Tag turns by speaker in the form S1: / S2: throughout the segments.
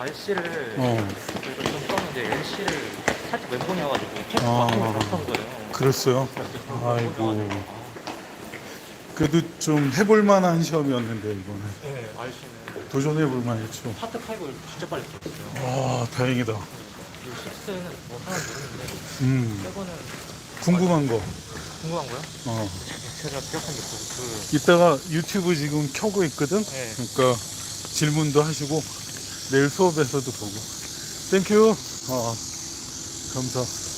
S1: RC를
S2: 어,
S1: 그래서 좀 썼는데 LC를 살짝 왼손이어가지고 계속
S2: 아.
S1: 바꾸고 못한 거예요.
S2: 그랬어요. 아이고. 그래도 좀 해볼 만한 시험이었는데 이거는
S1: 네, RC는
S2: 도전해 볼 만했죠.
S1: 파트 파이브를 진짜 빨리 들었어요.
S2: 와 다행이다.
S1: 그리고 6는 뭐 하나 모르는데
S2: 음
S1: 7은
S2: 궁금한 거.
S1: 궁금한 거요?
S2: 어
S1: 제가 기억한 게 그, 그
S2: 이따가 유튜브 지금 켜고 있거든.
S1: 네.
S2: 그러니까 질문도 하시고 내일 수업에서도 보고. 땡큐. 어 감사.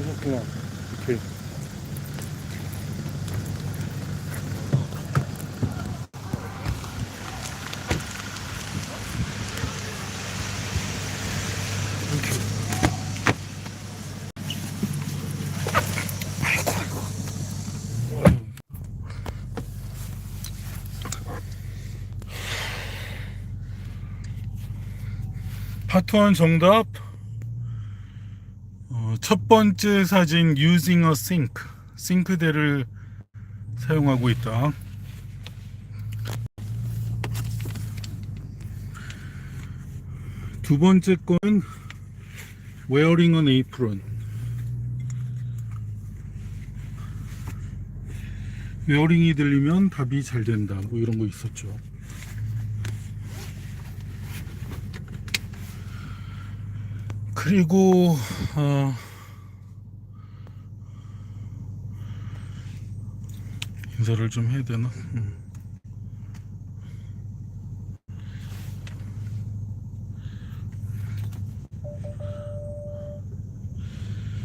S2: 어 오셨구나. 오케이. 파트 1 정답. 어, 첫 번째 사진 using a sink. 싱크대를 사용하고 있다. 두 번째 건 wearing an apron. 웨어링이 들리면 답이 잘 된다. 뭐 이런 거 있었죠. 그리고 어, 인사를 좀 해야 되나? 음.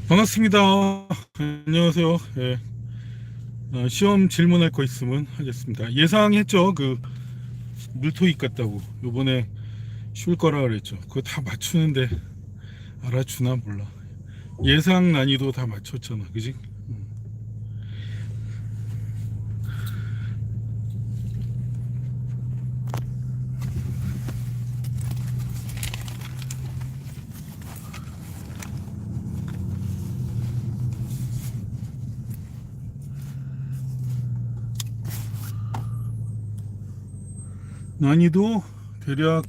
S2: 반갑습니다. 안녕하세요. 예. 어, 시험 질문할 거 있으면 하겠습니다. 예상했죠? 그 물토익 같다고. 요번에 쉬울 거라 그랬죠. 그거 다 맞추는데 알아주나 몰라. 예상 난이도 다 맞췄잖아, 그지? 난이도 대략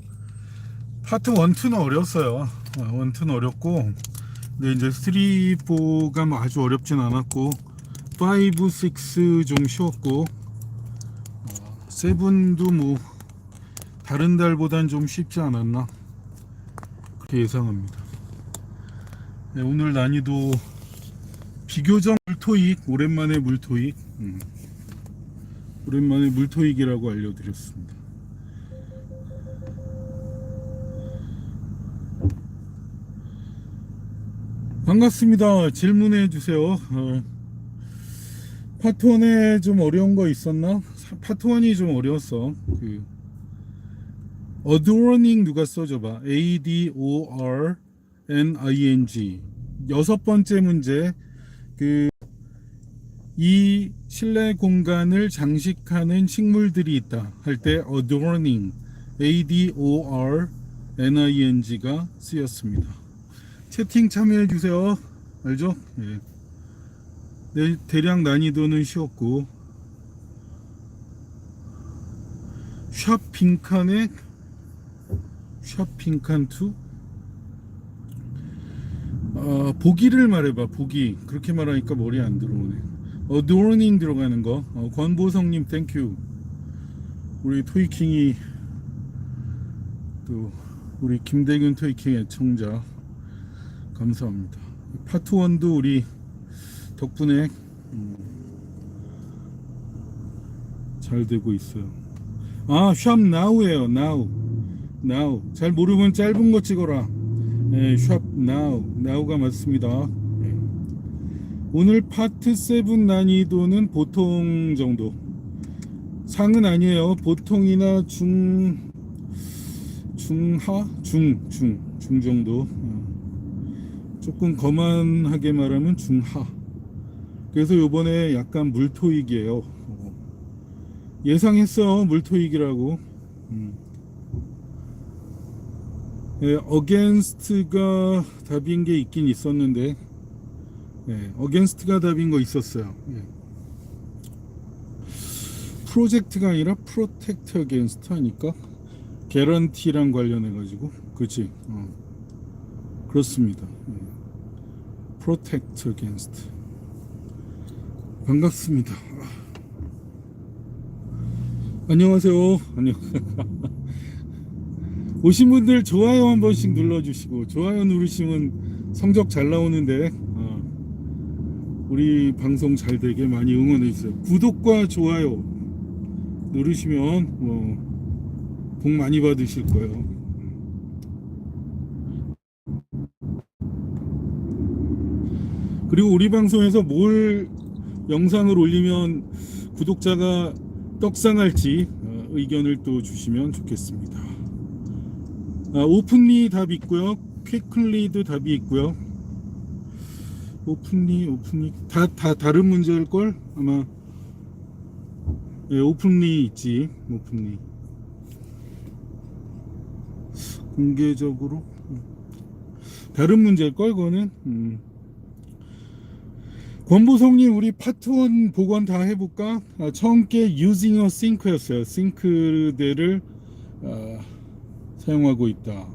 S2: 파트 1, 2는 어려웠어요. 1, 2는 어렵고 근데 이제 3, 4가 뭐 아주 어렵진 않았고 5, 6 좀 쉬웠고 7도 뭐 다른 달보단 좀 쉽지 않았나 그렇게 예상합니다. 네, 오늘 난이도 비교적 물토익 오랜만에 물토익 음. 오랜만에 물토익이라고 알려드렸습니다. 반갑습니다. 질문해 주세요. 어, 파트 1에 좀 어려운 거 있었나? 사- 파트 1이 좀 어려웠어. 그 adorning 누가 써줘봐. A D O R N I N G 여섯 번째 문제 그 이 실내 공간을 장식하는 식물들이 있다 할 때 adorning A D O R N I N G가 쓰였습니다. 채팅 참여해 주세요. 알죠? 예. 네, 대략 난이도는 쉬웠고. 샵 빈칸에 샵 빈칸 2 어, 보기를 말해봐 보기. 그렇게 말하니까 머리 안 들어오네. 어드로닝 들어가는 거. 어, 권보성님 땡큐. 우리 토이킹이 또 우리 김대균 토이킹 애청자 감사합니다. 파트 1도 우리 덕분에 음, 잘 되고 있어요. 아샵 나우예요 now now 잘 모르면 짧은 거 찍어라. 네, 샵 now now가 맞습니다. 네. 오늘 파트 7 난이도는 보통 정도. 상은 아니에요. 보통이나 중 중하? 중 중 중 정도. 어. 조금 거만하게 말하면 중하 그래서 요번에 약간 물토익이에요 어. 예상했어 물토익이라고 음. 예, against가 답인 게 있긴 있었는데 예, against가 답인 거 있었어요 예. 프로젝트가 아니라 프로텍트 against 하니까 개런티랑 관련해 가지고 그치 어. 그렇습니다 프 로텍트 against 반갑습니다. 안녕하세요. 안녕 오신 분들 좋아요 한 번씩 눌러주시고 좋아요 누르시면 성적 잘 나오는데 어, 우리 방송 잘 되게 많이 응원해 주세요. 구독과 좋아요 누르시면 뭐, 복 많이 받으실 거예요 그리고 우리 방송에서 뭘 영상을 올리면 구독자가 떡상할지 어, 의견을 또 주시면 좋겠습니다 아, 오픈리 답 있고요. 퀵클리도 답이 있고요. 오픈리, 오픈리 다, 다 다른 문제일 걸 아마. 예, 오픈리 있지. 오픈리. 공개적으로 다른 문제일 걸 그거는. 음. 권보성님 우리 파트 1 복원 다 해볼까? 아, 처음 게 using a sink였어요. 싱크대를 아, 사용하고 있다.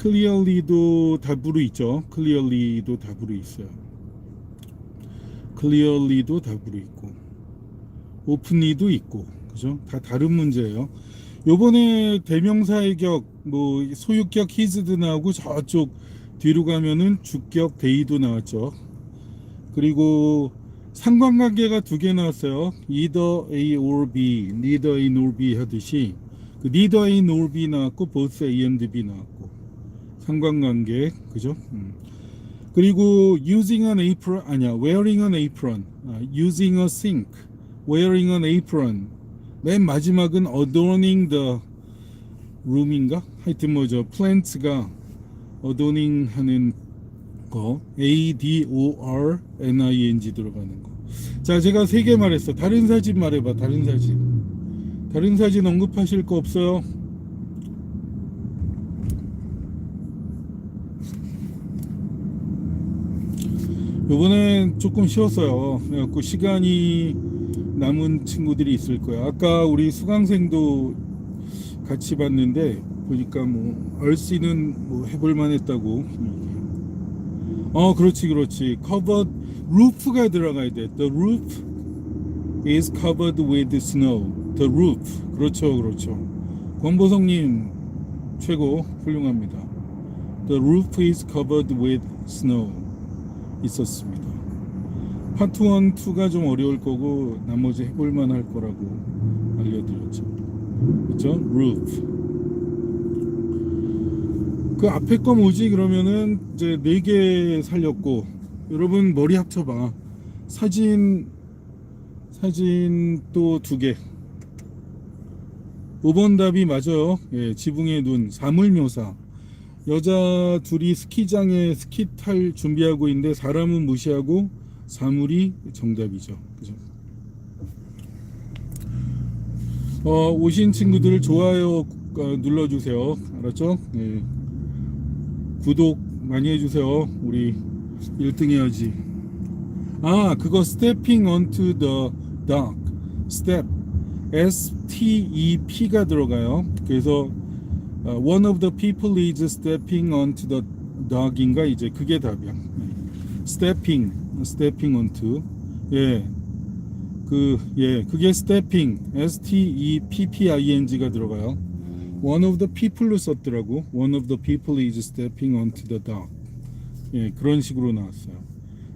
S2: clearly도 답으로 있죠. clearly도 답으로 있어요. clearly도 답으로 있고 openly도 있고 그죠? 다 다른 문제예요. 요번에 대명사의 격, 뭐 소유격 his도 나오고 저쪽 뒤로 가면은 주격 they도 나왔죠. 그리고 상관관계가 두 개 나왔어요. either A or B, neither A nor B 하듯이 그 neither A nor B 나왔고 both A and B 나왔고 상관관계 그죠? 음. 그리고 using an apron 아니야 wearing an apron, 아, using a sink, wearing an apron 맨 마지막은 adorning the room인가? 하여튼 뭐죠 plants가 adorning 하는 거 A D O R N I N G 들어가는 거. 자, 제가 세 개 말했어. 다른 사진 말해 봐. 다른 사진. 다른 사진 언급하실 거 없어요? 요번엔 조금 쉬웠어요. 그래갖고 시간이 남은 친구들이 있을 거야. 아까 우리 수강생도 같이 봤는데 보니까 뭐 얼씨는 뭐 해볼 만 했다고. 어, 그렇지, 그렇지. covered roof가 들어가야 돼. The roof is covered with snow. The roof. 그렇죠, 그렇죠. 권보성님 최고 훌륭합니다. The roof is covered with snow. 있었습니다. 파트 1, 2가 좀 어려울 거고 나머지 해볼만 할 거라고 알려드렸죠. 그렇죠? roof. 그 앞에 거 뭐지? 그러면은 이제 네 개 살렸고 여러분 머리 합쳐봐. 사진 사진 또 두 개. 5번 답이 맞아요. 예, 지붕의 눈 사물묘사. 여자 둘이 스키장에 스키 탈 준비하고 있는데 사람은 무시하고 사물이 정답이죠. 그죠? 어, 오신 친구들 좋아요 어, 눌러주세요. 알았죠? 예. 구독 많이 해주세요. 우리 1등 해야지. 아, 그거 stepping onto the dock. step. S T E P가 들어가요. 그래서 어, one of the people is stepping onto the dog인가 이제 그게 답이야. 네. stepping, stepping onto. 예. 그, 예, 그게 stepping, S-T-E-P-P-I-N-G가 들어가요. One of the people로 썼더라고. One of the people is stepping onto the dog. 예, 그런 식으로 나왔어요.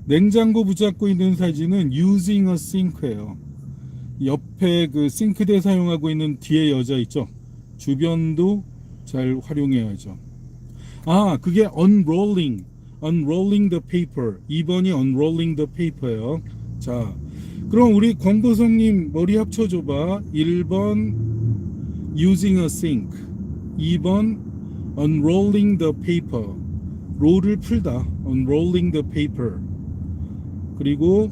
S2: 냉장고 붙잡고 있는 사진은 using a sink예요. 옆에 그 싱크대 사용하고 있는 뒤에 여자 있죠. 주변도 잘 활용해야죠. 아, 그게 unrolling, unrolling the paper. 2번이 unrolling the paper예요. 자, 그럼 우리 권보성님 머리 합쳐줘봐. 1번 using a sink, 2번 unrolling the paper. 롤을 풀다. unrolling the paper. 그리고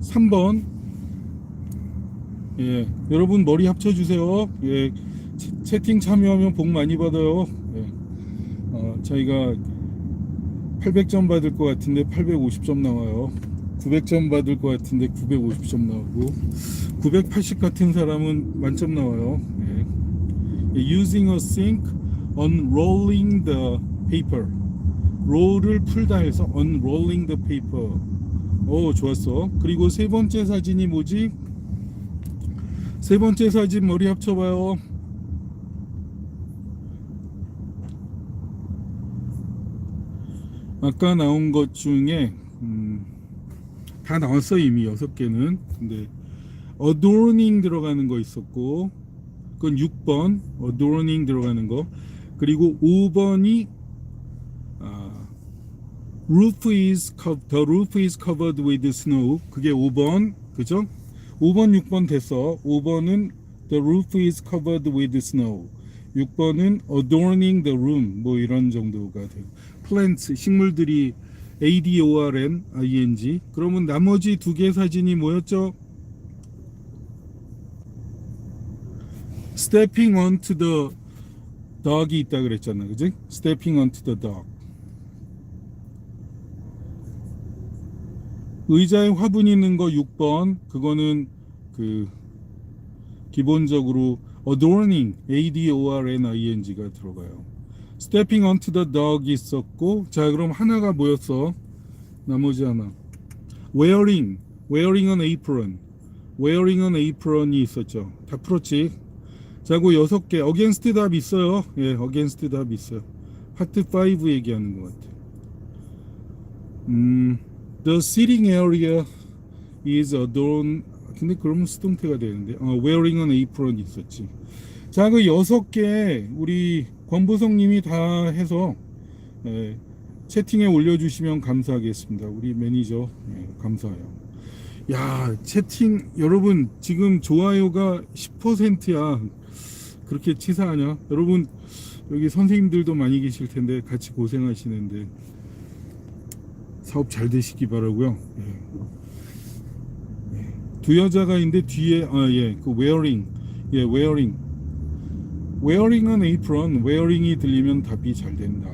S2: 3번 예, 여러분 머리 합쳐 주세요. 예, 채- 채팅 참여하면 복 많이 받아요. 예, 어, 저희가 800점 받을 것 같은데 850점 나와요. 900점 받을 것 같은데 950점 나오고 980 같은 사람은 만점 나와요. Using a sink, unrolling the paper. 롤을 풀다 해서 unrolling the paper. 오, 좋았어. 그리고 세 번째 사진이 뭐지? 세 번째 사진 머리 합쳐봐요. 아까 나온 것 중에 음, 다 나왔어 이미 여섯 개는. 근데 adorning 들어가는 거 있었고, 그건 6번 adorning 들어가는 거. 그리고 5번이 아, roof is the roof is covered with snow. 그게 5번 그죠? 5번 6번 됐어. 5번은 the roof is covered with snow. 6번은 adorning the room 뭐 이런 정도가 되고 plants 식물들이 A D O R N I N G 그러면 나머지 두 개 사진이 뭐였죠? Stepping onto the dog이 있다 그랬잖아 그지? stepping onto the dog 의자에 화분 있는 거 6번 그거는 그 기본적으로 adorning A D O R N I N G가 들어가요. stepping onto the dog 있었고 자 그럼 하나가 뭐였어? 나머지 하나 wearing wearing an apron wearing an apron이 있었죠. 다 풀었지? 자고 여섯 개 against 답 있어요. 예, against 답 있어요. 파트 5 얘기하는 것 같아. 음, the sitting area is adorned. 근데 그러면 수동태가 되는데, 어, wearing an apron 있었지. 자, 그 여섯 개 우리 권보성님이 다 해서 예, 채팅에 올려주시면 감사하겠습니다. 우리 매니저 예, 감사해요. 야, 채팅 여러분 지금 좋아요가 10%야. 그렇게 치사하냐? 여러분 여기 선생님들도 많이 계실 텐데 같이 고생하시는데 사업 잘 되시기 바라고요. 예. 예. 두 여자가 있는데 뒤에 아예그 wearing 예 wearing wearing은 apron wearing이 들리면 답이 잘 된다.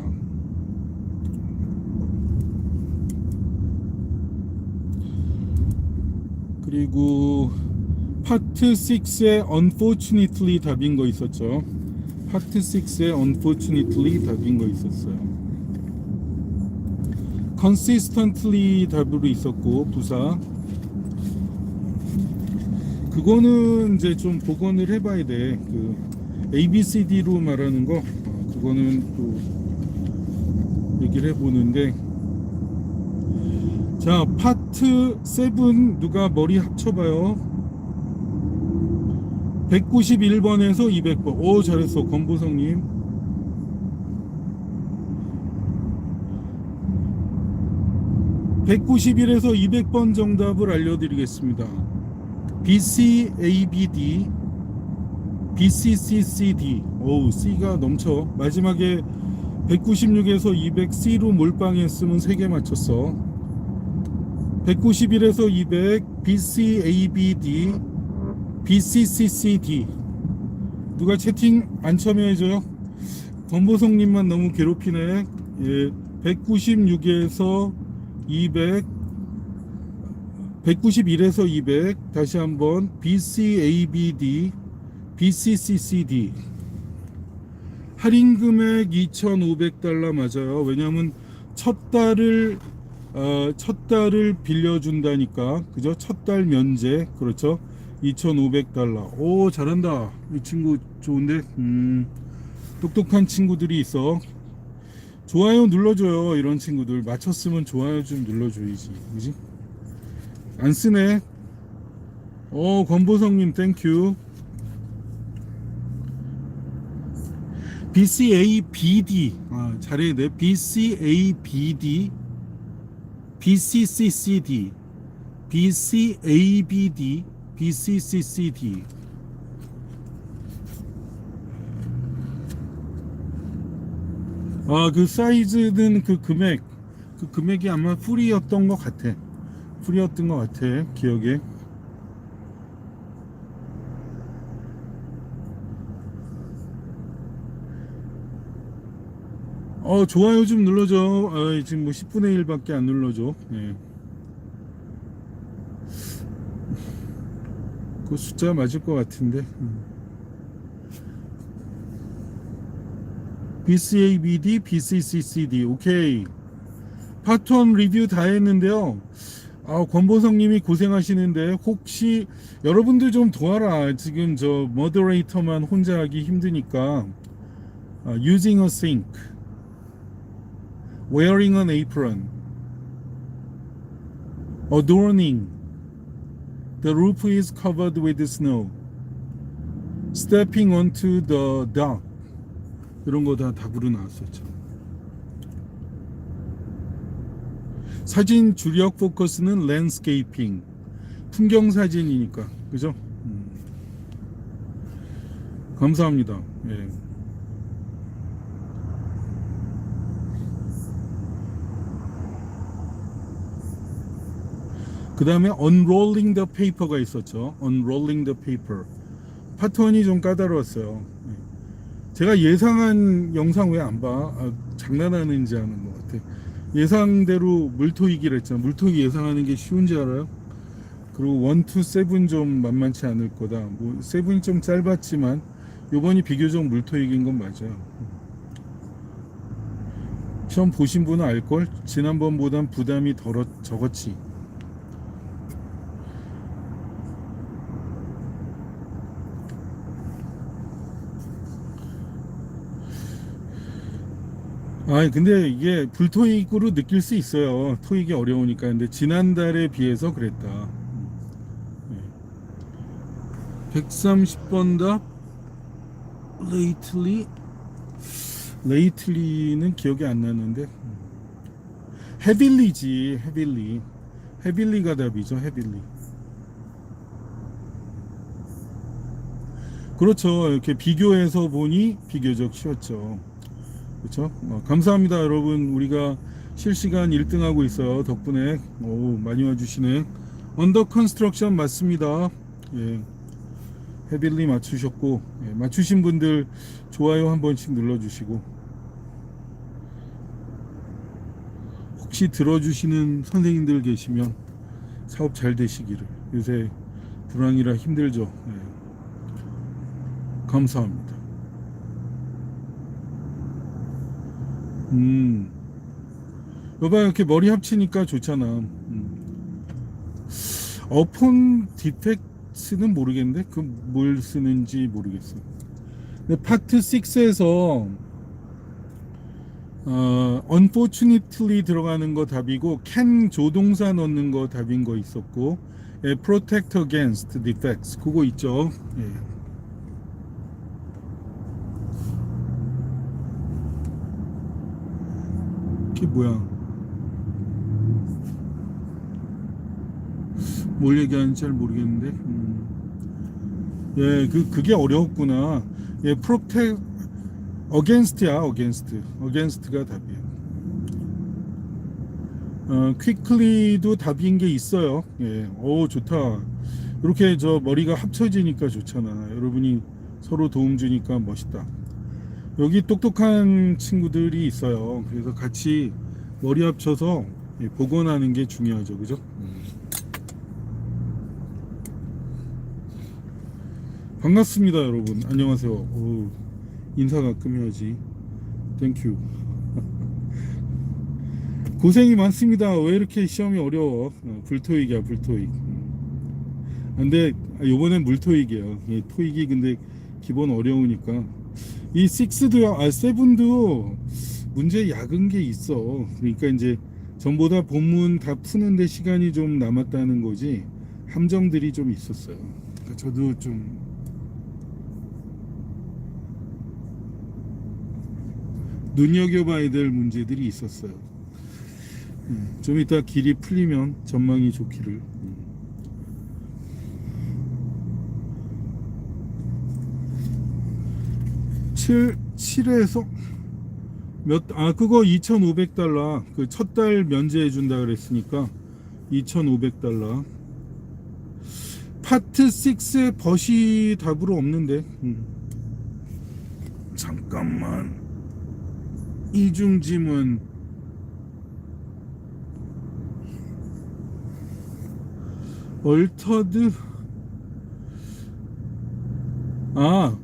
S2: 그리고 파트 6에 unfortunately 답인 거 있었죠. 파트 6에 unfortunately 답인 거 있었어요. consistently 답으로 있었고 부사 그거는 이제 좀 복원을 해봐야 돼. 그 A, B, C, D로 말하는 거 어, 그거는 또 얘기를 해보는데 자 파트 7 누가 머리 합쳐봐요. 191번에서 200번. 오 잘했어 권보성님. (191에서 200번) 정답을 알려드리겠습니다 BCABD BCCCD 오 C가 넘쳐 마지막에 196에서 200C로 몰빵했으면 3개 맞췄어 191에서 200 BCABD BCCCD 누가 채팅 안 참여해줘요? 권보성님만 너무 괴롭히네 예, 196에서 200 191에서 200 다시 한번 BCABD BCCCD 할인 금액 2,500달러 맞아요. 왜냐하면 첫 달을 어, 첫 달을 빌려준다니까 그죠? 첫 달 면제 그렇죠? 2,500달러. 오 잘한다. 이 친구 좋은데. 음, 똑똑한 친구들이 있어. 좋아요 눌러줘요. 이런 친구들 맞췄으면 좋아요 좀 눌러줘야지. 그지? 안 쓰네. 어 권보성님 땡큐. BCABD 아 잘해야 BCABD BCCCD BCABD BCCCD 아 그 사이즈는 그 금액 그 금액이 아마 풀이였던 것 같아. 풀이었던 것 같아 기억에. 어 좋아요 좀 눌러줘. 아, 지금 뭐 10분의 1밖에 안 눌러줘. 예. 그 숫자 맞을 것 같은데. 음. BCABD, BCCCD 오케이. 1 리뷰 다 했는데요. 아, 권보성님이 고생하시는데 혹시 여러분들 좀 도와라. 지금 저 머더레이터만 혼자 하기 힘드니까. 아, using a sink. Wearing an apron, adorning. The roof is covered with snow. Stepping onto the dock. 이런 거다 답으로 나왔었죠. 사진 주력 포커스는 랜드스케이핑, 풍경 사진이니까, 그죠? 음. 감사합니다. 예. 그 다음에 unrolling the paper가 있었죠. unrolling the paper. 파트 1이 좀 까다로웠어요. 네. 제가 예상한 영상 왜 안 봐? 아, 장난하는지 하는 것 같아. 예상대로 물토이기를 했잖아. 물토이기 예상하는 게 쉬운지 알아요? 그리고 1, 2, 7좀 만만치 않을 거다. 뭐, 7이 좀 짧았지만, 요번이 비교적 물토이기인 건 맞아요. 시험 보신 분은 알걸? 지난번보단 부담이 덜어, 적었지. 아 근데 이게 불토익으로 느낄 수 있어요. 토익이 어려우니까. 근데 지난달에 비해서 그랬다. 네. 130번 답 lately lately는 기억이 안 나는데 heavily지 heavily heavily가 답이죠 heavily 그렇죠 이렇게 비교해서 보니 비교적 쉬웠죠 그렇죠? 어, 감사합니다 여러분. 우리가 실시간 1등하고 있어요 덕분에. 오 많이 와주시네 언더 컨스트럭션 맞습니다. 예. 헤빌리 맞추셨고 예, 맞추신 분들 좋아요 한 번씩 눌러주시고. 혹시 들어주시는 선생님들 계시면 사업 잘 되시기를. 요새 불황이라 힘들죠. 예. 감사합니다 음. 여봐 이렇게 머리 합치니까 좋잖아. 음. 어폰 디텍스는 모르겠는데 그 뭘 쓰는지 모르겠어. 근데 파트 6에서 어, unfortunately 들어가는 거 답이고 can 조동사 넣는 거 답인 거 있었고 예, protect against defects 그거 있죠. 예. 이게 뭐야? 뭘 얘기하는지 잘 모르겠는데. 음. 예, 그 그게 어려웠구나. 예, 프로텍 어게인스트야, 어게인스트. 어게인스트가 답이에요. 어, 퀵클리도 답인 게 있어요. 예, 오 좋다. 이렇게 저 머리가 합쳐지니까 좋잖아. 여러분이 서로 도움 주니까 멋있다. 여기 똑똑한 친구들이 있어요. 그래서 같이 머리 합쳐서 예, 복원하는 게 중요하죠. 그죠? 반갑습니다, 여러분. 안녕하세요. 오, 인사 가끔 해야지. 땡큐. 고생이 많습니다. 왜 이렇게 시험이 어려워? 어, 불토익이야, 불토익. 음. 근데 요번엔 물토익이에요. 이 토익이 근데 기본 어려우니까 이 6도 아 7도 문제 약은 게 있어. 그러니까 이제 전보다 본문 다 푸는데 시간이 좀 남았다는 거지 함정들이 좀 있었어요. 그러니까 저도 좀 눈여겨봐야 될 문제들이 있었어요. 음, 좀 이따 길이 풀리면 전망이 좋기를. 음. 칠 7에서 몇, 아, 그거 2,500달러. 그 첫 달 면제해 준다 그랬으니까 2,500달러. 파트 6에 벗이 답으로 없는데. 음. 잠깐만. 이중지문. 얼터드. 아,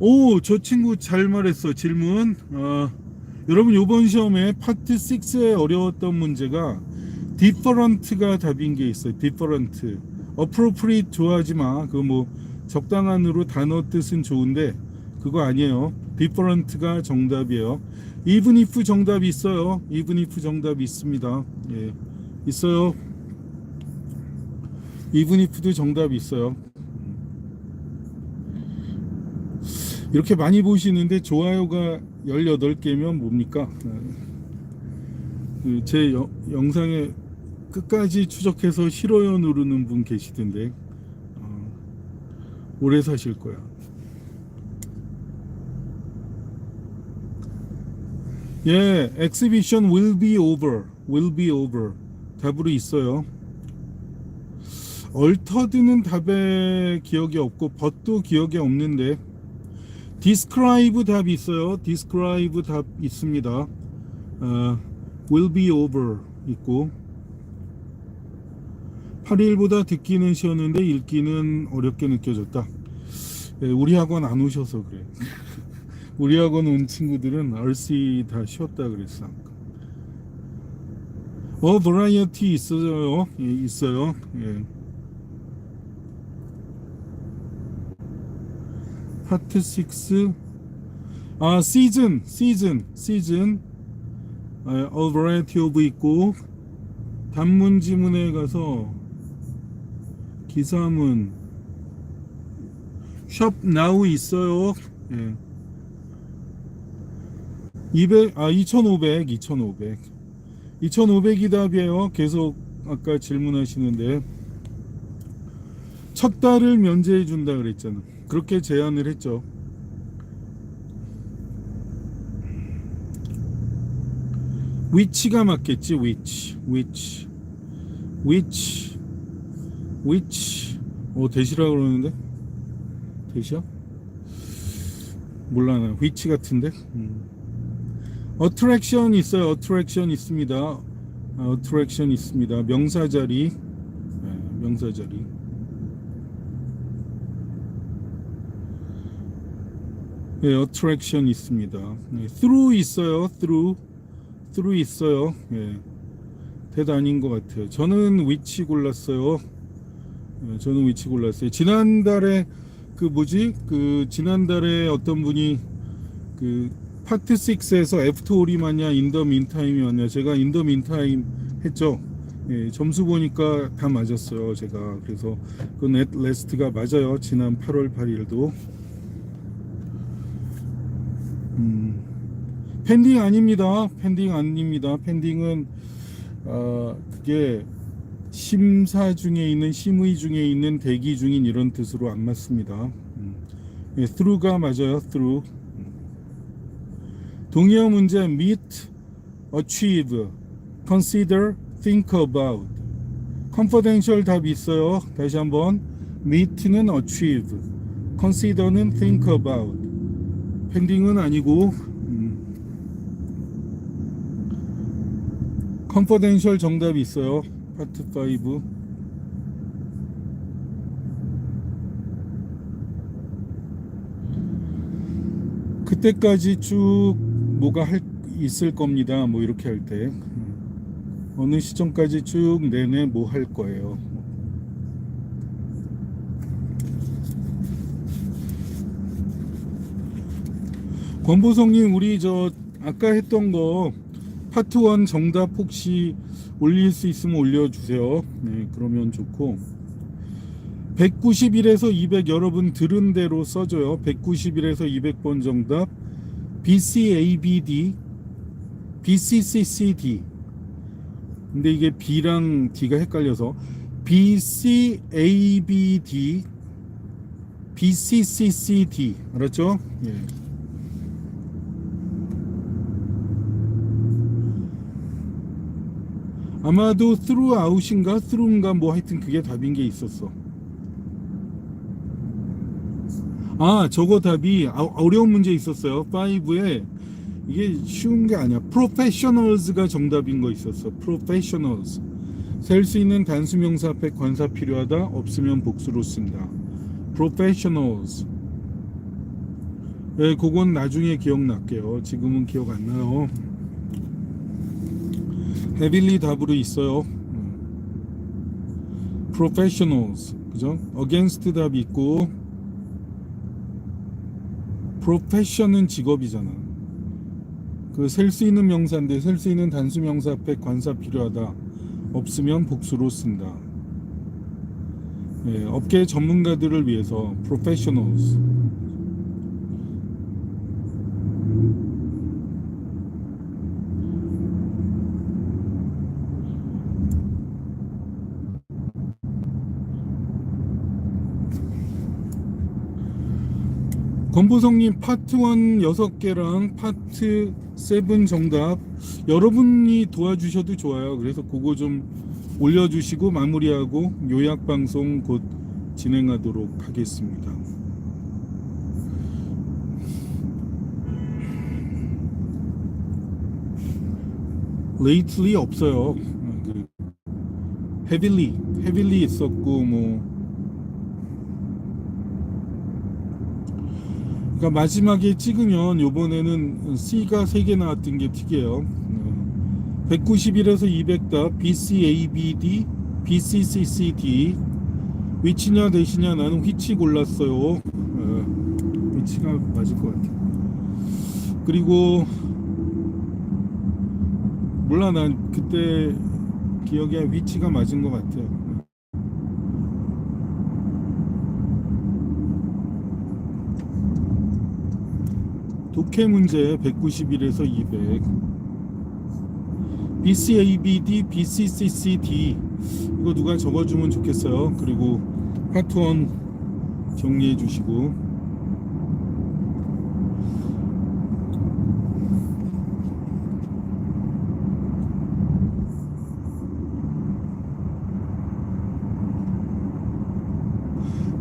S2: 오, 저 친구 잘 말했어. 질문. 어, 여러분 이번 시험에 파트 6에 어려웠던 문제가 different가 답인 게 있어요. different. appropriate 좋아하지 마. 그 뭐 적당한으로 단어 뜻은 좋은데 그거 아니에요. different가 정답이에요. even 정답이 있어요. even 정답이 있습니다. 예. 있어요. even if도 정답이 있어요. 이렇게 많이 보시는데 좋아요가 18개면 뭡니까? 그제 영상에 끝까지 추적해서 싫어요 누르는 분 계시던데 어, 오래 사실 거야. 예, exhibition will be over. will be over. 답으로 있어요. 얼터드는 답에 기억이 없고 벗도 기억이 없는데 describe 답이 있어요. describe 답 있습니다. 어, will be over 있고 8일보다 듣기는 쉬웠는데 읽기는 어렵게 느껴졌다. 예, 우리 학원 안 오셔서 그래. 우리 학원 온 친구들은 RC 다 쉬었다 그랬어. 어, variety 있어요. 예, 있어요. 예. 파트 6. 아, 시즌, 시즌, 시즌. 아, a variety of 있고 단문 지문에 가서 기사문 shop now 있어요. 예. 200, 아, 2500, 2500. 2500이 답이에요. 계속 아까 질문하시는데. 첫 달을 면제해 준다 그랬잖아. 그렇게 제안을 했죠. 위치가 맞겠지, 위치. 위치. 위치. 위치. 어, 대시라 그러는데? 대시야? 몰라, 나. 위치 같은데? 음. 어트랙션 있어요. 어트랙션 있습니다. 아, 어트랙션 있습니다. 명사 자리. 네, 명사 자리. 네, 어트랙션 있습니다. 네, through 있어요. through. through 있어요. 예. 아닌 것 같아요. 저는 위치 골랐어요. 예, 저는 위치 골랐어요. 지난달에 그 뭐지? 그 지난달에 어떤 분이 그 파트 6에서 애프터 오리마냐 인더 민타임이 왔냐 제가 인더 민타임 했죠 예, 점수 보니까 다 맞았어요 제가 그래서 그 넷 레스트가 맞아요 지난 8월 8일도 펜딩 아닙니다 펜딩 아닙니다 펜딩은 아 그게 심사 중에 있는 심의 중에 있는 대기 중인 이런 뜻으로 안 맞습니다 음, 예, through가 맞아요 through 동의어 문제 meet, achieve, consider, think about. confidential 답이 있어요. 다시 한번 meet는 achieve, consider는 think about. pending은 아니고 음. Confidential 정답이 있어요. 파트 5. 그때까지 쭉 뭐가 할 있을 겁니다. 뭐 이렇게 할 때. 어느 시점까지 쭉 내내 뭐 할 거예요. 권보성님 우리 저 아까 했던 거 파트 1 정답 혹시 올릴 수 있으면 올려주세요. 네, 그러면 좋고 191에서 200 여러분 들은 대로 써줘요. 191에서 200번 정답 BCABD BCCCD 근데 이게 B랑 D가 헷갈려서 BCABD BCCCD 알았죠? 예. 아마도 throughout인가 through인가 뭐 하여튼 그게 답인 게 있었어. 아 저거 답이 아, 어려운 문제 있었어요. 5에 이게 쉬운 게 아니야. professionals가 정답인 거 있었어. professionals. 셀 수 있는 단수 명사 앞에 관사 필요하다. 없으면 복수로 쓴다. professionals. 네, 그건 나중에 기억날게요. 지금은 기억 안 나요. 헤빌리 답으로 있어요. 음. professionals. 그죠? against 답이 있고 profession은 직업이잖아. 그 셀 수 있는 명사인데 셀 수 있는 단수 명사 앞에 관사 필요하다. 없으면 복수로 쓴다. 예, 업계 전문가들을 위해서 professionals. 권보성님 파트 1 6개랑 파트 7 정답 여러분이 도와주셔도 좋아요. 그래서 그거 좀 올려주시고 마무리하고 요약방송 곧 진행하도록 하겠습니다. lately 없어요. 어, 그 heavily, heavily 있었고 뭐 그러니까 마지막에 찍으면 요번에는 C가 3개 나왔던 게 튀겨요. 191에서 200답 BCABD, BCCCD 위치냐 대시냐 나는 휘치 골랐어요. 어, 위치가 맞을 것 같아. 그리고 몰라 난 그때 기억에 위치가 맞은 것 같아요. 독해 문제 191에서 200 BCABD, BCCCD 이거 누가 적어주면 좋겠어요. 그리고 파트 1 정리해 주시고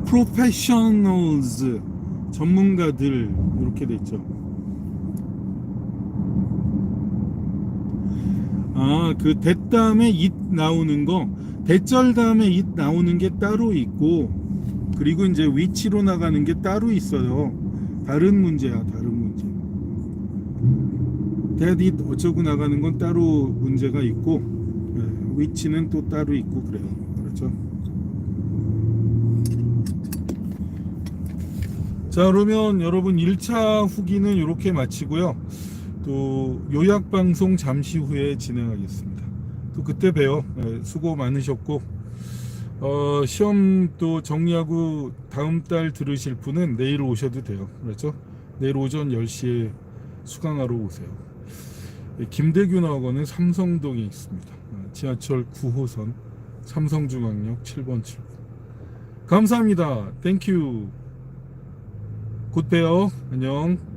S2: professionals 전문가들 이렇게 돼 있죠. 아, 그 대 다음에 it 나오는 거, 대절 다음에 it 나오는 게 따로 있고, 그리고 이제 위치로 나가는 게 따로 있어요. 다른 문제야, 다른 문제. it 어쩌고 나가는 건 따로 문제가 있고, 예, 위치는 또 따로 있고 그래요. 그렇죠? 자, 그러면 여러분 1차 후기는 이렇게 마치고요. 또 요약 방송 잠시 후에 진행하겠습니다. 또 그때 봬요. 네, 수고 많으셨고 어, 시험 또 정리하고 다음 달 들으실 분은 내일 오셔도 돼요. 그렇죠? 내일 오전 10시에 수강하러 오세요. 네, 김대균 학원은 삼성동에 있습니다. 어, 지하철 9호선 삼성중앙역 7번 출구. 감사합니다. 땡큐. 곧 봬요. 안녕.